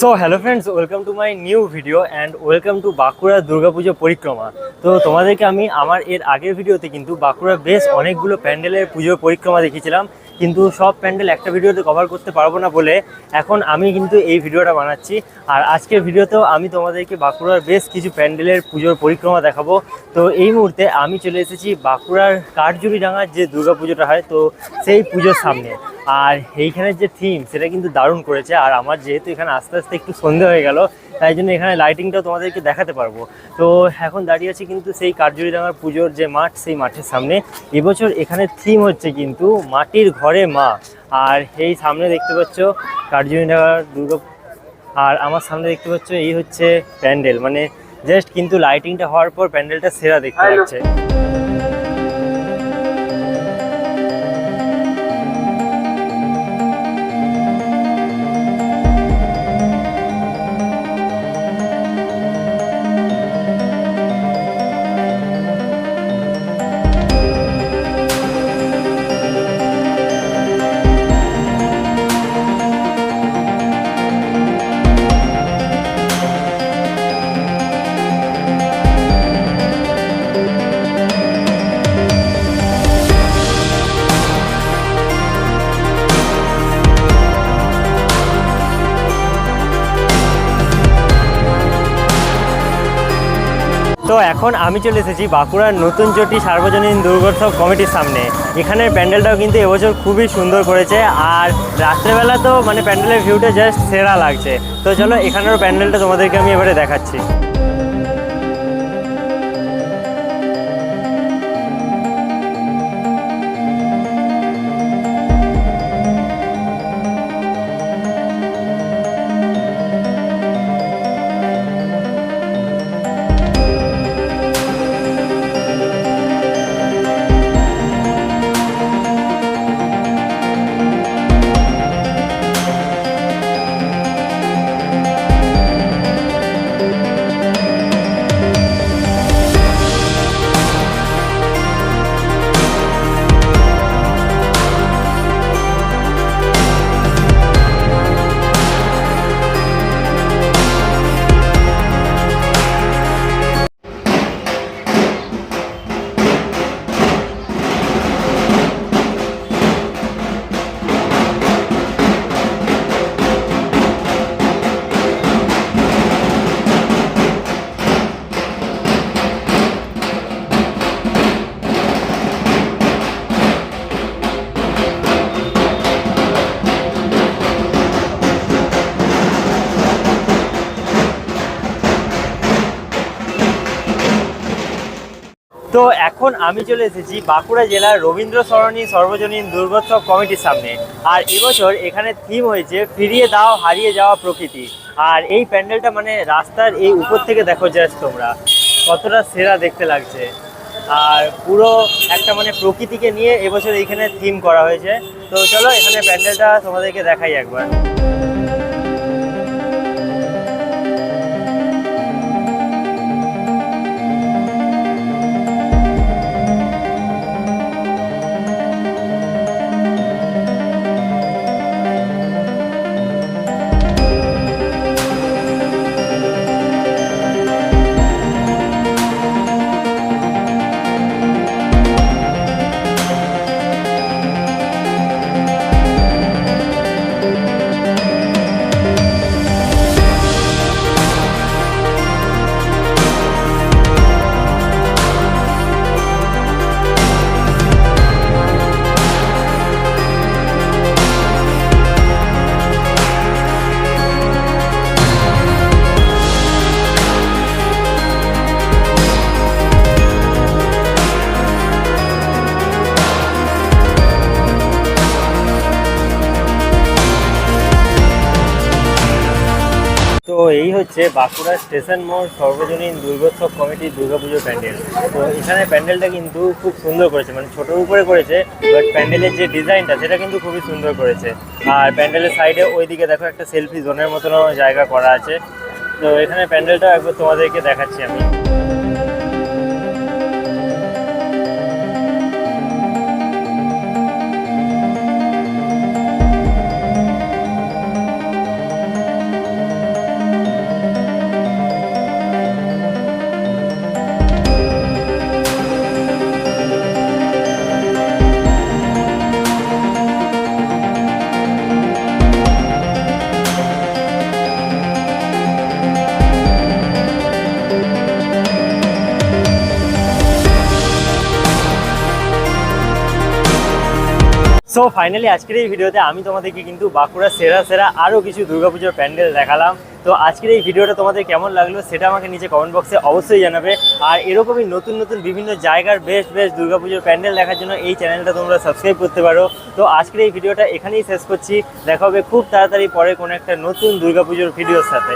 So hello friends welcome to my new video and welcome to Bankura Durgapuja পরিক্রমা তো তোমাদেরকে আমি আমার এর আগের ভিডিওতে কিন্তু বাঁকুড়া বেশ অনেকগুলো প্যান্ডেলের পুজোর পরিক্রমা দেখিয়েছিলাম। কিন্তু সব প্যান্ডেল একটা ভিডিওতে কভার করতে পারব না বলে এখন আমি কিন্তু এই ভিডিওটা বানাচ্ছি। আর আজকের ভিডিওতেও আমি তোমাদেরকে বাঁকুড়ার বেশ কিছু প্যান্ডেলের পুজোর পরিক্রমা দেখাবো। তো এই মুহূর্তে আমি চলে এসেছি বাঁকুড়ার কাঠজুড়ি ডাঙার যে দুর্গাপুজোটা হয়, তো সেই পুজোর সামনে। আর এইখানের যে থিম সেটা কিন্তু দারুণ করেছে। আর আমার যেহেতু এখানে আস্তে আস্তে একটু সন্ধে হয়ে গেল তাই জন্য এখানে লাইটিংটাও তোমাদেরকে দেখাতে পারব। তো এখন দাঁড়িয়ে আছি কিন্তু সেই কাঠজুড়িডাঙ্গার পুজোর যে মাঠ সেই মাঠের সামনে। এবছর এখানে থিম হচ্ছে কিন্তু মাটির ঘরে মা। আর এই সামনে দেখতে পাচ্ছ কাঠজুড়িডাঙ্গার দুর্গা আর আমার সামনে দেখতে পাচ্ছ এই হচ্ছে প্যান্ডেল। মানে জাস্ট কিন্তু লাইটিংটা হওয়ার পর প্যান্ডেলটা সেরা দেখতে লাগছে। এখন আমি চলে এসেছি বাঁকুড়ার নতুন চটি সার্বজনীন দুর্গোৎসব কমিটির সামনে। এখানের প্যান্ডেলটাও কিন্তু এবছর খুবই সুন্দর করেছে আর রাত্রেবেলা তো মানে প্যান্ডেলের ভিউটা জাস্ট সেরা লাগছে। তো চলো এখানেরও প্যান্ডেলটা তোমাদেরকে আমি এবারে দেখাচ্ছি। তো এখন আমি চলে এসেছি বাঁকুড়া জেলার রবীন্দ্র সরণী সর্বজনীন দুর্গোৎসব কমিটির সামনে। আর এবছর এখানে থিম হয়েছে ফিরিয়ে দাও, হারিয়ে যাওয়া প্রকৃতি। আর এই প্যান্ডেলটা মানে রাস্তার এই উপর থেকে দেখো জাস্ট তোমরা। কতটা সেরা দেখতে লাগছে। আর পুরো একটা মানে প্রকৃতিকে নিয়ে এবছর এইখানে থিম করা হয়েছে। তো চলো এখানে প্যান্ডেলটা তোমাদেরকে দেখাই একবার। এই হচ্ছে বাঁকুড়া স্টেশন মোড় সর্বজনীন দুর্গোৎসব কমিটির দুর্গাপুজো প্যান্ডেল। তো এখানে প্যান্ডেলটা কিন্তু খুব সুন্দর করেছে মানে ছোটোর উপরে করেছে বাট প্যান্ডেলের যে ডিজাইনটা সেটা কিন্তু খুবই সুন্দর করেছে। আর প্যান্ডেলের সাইডে ওইদিকে দেখো একটা সেলফি জোনের মতনও জায়গা করা আছে। তো এখানে প্যান্ডেলটাও একবার তোমাদেরকে দেখাচ্ছি আমি। সো ফাইনালি আজকের এই ভিডিওতে আমি তোমাদেরকে কিন্তু বাঁকুড়া সেরা সেরা আরও কিছু দুর্গাপুজোর প্যান্ডেল দেখালাম। তো আজকের এই ভিডিওটা তোমাদের কেমন লাগল সেটা আমাকে নিচে কমেন্ট বক্সে অবশ্যই জানাবে। আর এরকমই নতুন নতুন বিভিন্ন জায়গার বেস্ট বেস্ট দুর্গাপুজোর প্যান্ডেল দেখার জন্য এই চ্যানেলটা তোমরা সাবস্ক্রাইব করতে পারো। তো আজকের এই ভিডিওটা এখানেই শেষ করছি। দেখা হবে খুব তাড়াতাড়ি পরে কোনো একটা নতুন দুর্গাপুজোর ভিডিওর সাথে।